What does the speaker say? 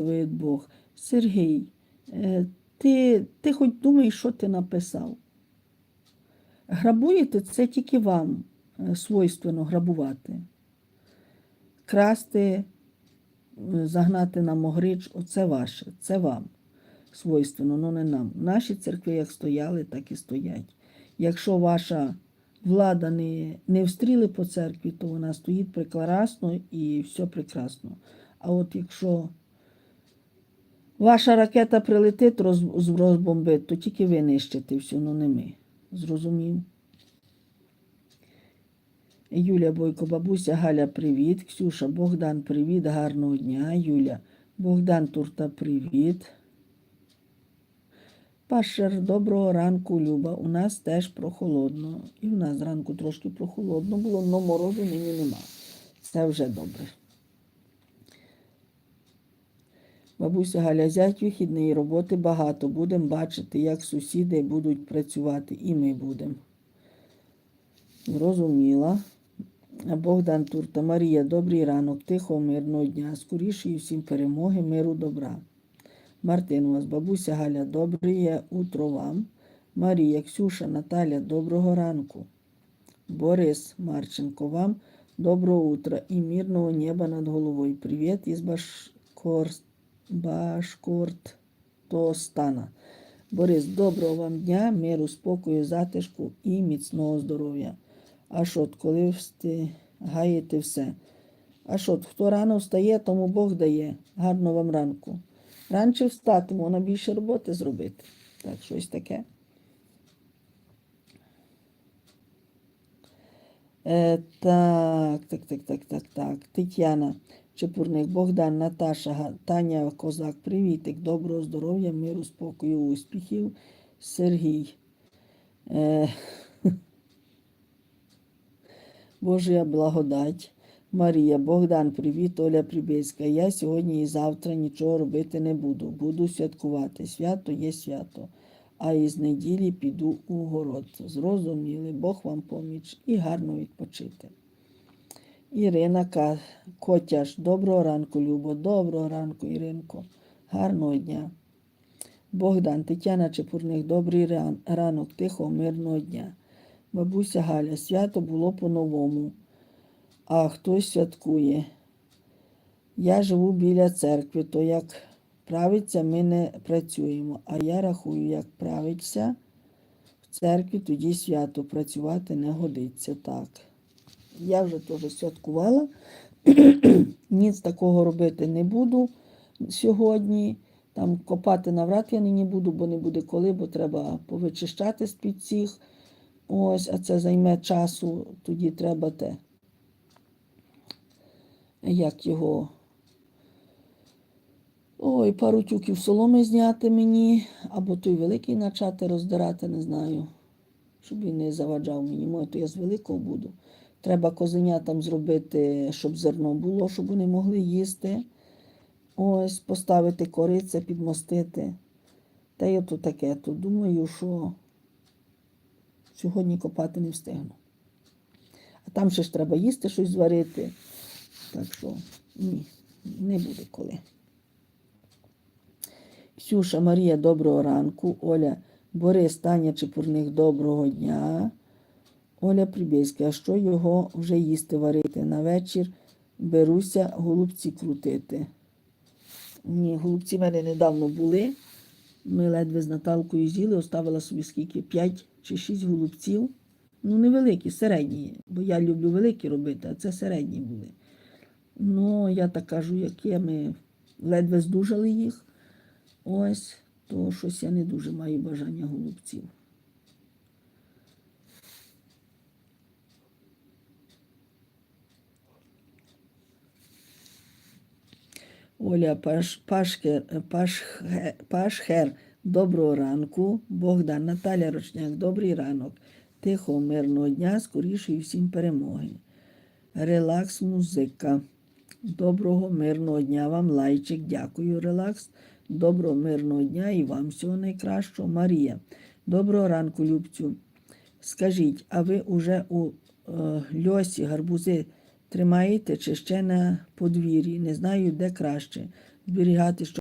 благословить Бог. Сергій, е, ти, ти хоч думаєш, що ти написав? Грабуєте це тільки вам е, свойственно грабувати. Красти, е, загнати на могрич оце ваше, це вам свойственно, ну не нам. Наші церкви як стояли, так і стоять. Якщо ваша влада не, не встріли по церкві, то вона стоїть прекрасно і все прекрасно. А от якщо ваша ракета прилетить, роз, розбомбить, то тільки ви нищите все, ну не ми. Зрозумів? Юля Бойко, бабуся Галя, привіт. Ксюша, Богдан, привіт, гарного дня. Юля, Богдан Турта, привіт. Пашер, доброго ранку, Люба. У нас теж прохолодно. І в нас зранку трошки прохолодно було, але морозу нині нема. Це вже добре. Бабуся Галя, зять вихідної роботи багато. Будемо бачити, як сусіди будуть працювати, і ми будемо. Зрозуміла. Богдан Турта, Марія, добрий ранок, тихого, мирного дня, скорішої всім перемоги, миру, добра. Мартин, у вас бабуся Галя, добре утро вам. Марія, Ксюша, Наталя, доброго ранку. Борис Марченко, вам доброго утра і мирного неба над головою. Привіт із Башкорт, Башкортостана. Борис, доброго вам дня, миру, спокою, затишку і міцного здоров'я. А що, коли встигаєте все? А що, хто рано встає, тому Бог дає. Гарного вам ранку. Раніше встати, можна більше роботи зробити. Так, щось таке. Так, так, так, так, так, так. Тетяна Чепурник, Богдан, Наташа, Таня Козак, привітик, доброго здоров'я, миру, спокою, успіхів. Сергій. Е, Божа благодать. Марія, Богдан, привіт, Оля Прибильська. Я сьогодні і завтра нічого робити не буду. Буду святкувати. Свято є свято. А із неділі піду у город. Зрозуміли, Бог вам поміч і гарно відпочити. Ірина Котяш, доброго ранку, Любо, доброго ранку, Іринко. Гарного дня. Богдан, Тетяна Чепурник, добрий ранок, тихого, мирного дня. Бабуся Галя, свято було по-новому, а хтось святкує. Я живу біля церкви, то як правиться, ми не працюємо. А я рахую, як правиться в церкві, тоді свято працювати не годиться так. Я вже теж святкувала. Ніц такого робити не буду сьогодні. Там копати навряд я нині буду, бо не буде коли, бо треба повичищати з-під цих. Ось, а це займе часу, тоді треба те. Як його. Ой, пару тюків соломи зняти мені, або той великий начати роздирати, не знаю, щоб він не заваджав мені. Може, то я з великого буду. Треба козенятам зробити, щоб зерно було, щоб вони могли їсти. Ось, поставити кориця, підмостити. Та й ото таке. То думаю, що сьогодні копати не встигну. А там ще ж треба їсти щось зварити. Так що ні, не буде коли. Ксюша Марія, доброго ранку. Оля Борис Таня Чепурник, доброго дня. Оля Прибєська, а що його вже їсти варити? На вечір беруся голубці крутити. Ні, голубці в мене недавно були. Ми ледве з Наталкою з'їли, оставила собі скільки? 5 чи 6 голубців. Ну, невеликі, середні, бо я люблю великі робити, а це середні були. Ну, я так кажу, яке ми ледве здужали їх. Ось, то щось я не дуже маю бажання голубців. Оля Паш, Пашкер, Пашхе, Пашхер, доброго ранку. Богдан, Наталя Рочняк, добрий ранок. Тихого, мирного дня, скорішої всім перемоги. Релакс музика. Доброго мирного дня вам, лайчик. Дякую, релакс. Доброго мирного дня і вам всього найкращого. Марія. Доброго ранку, Любцю. Скажіть, а ви уже у е, льосі гарбузи тримаєте чи ще на подвір'ї? Не знаю, де краще. зберігати, щоб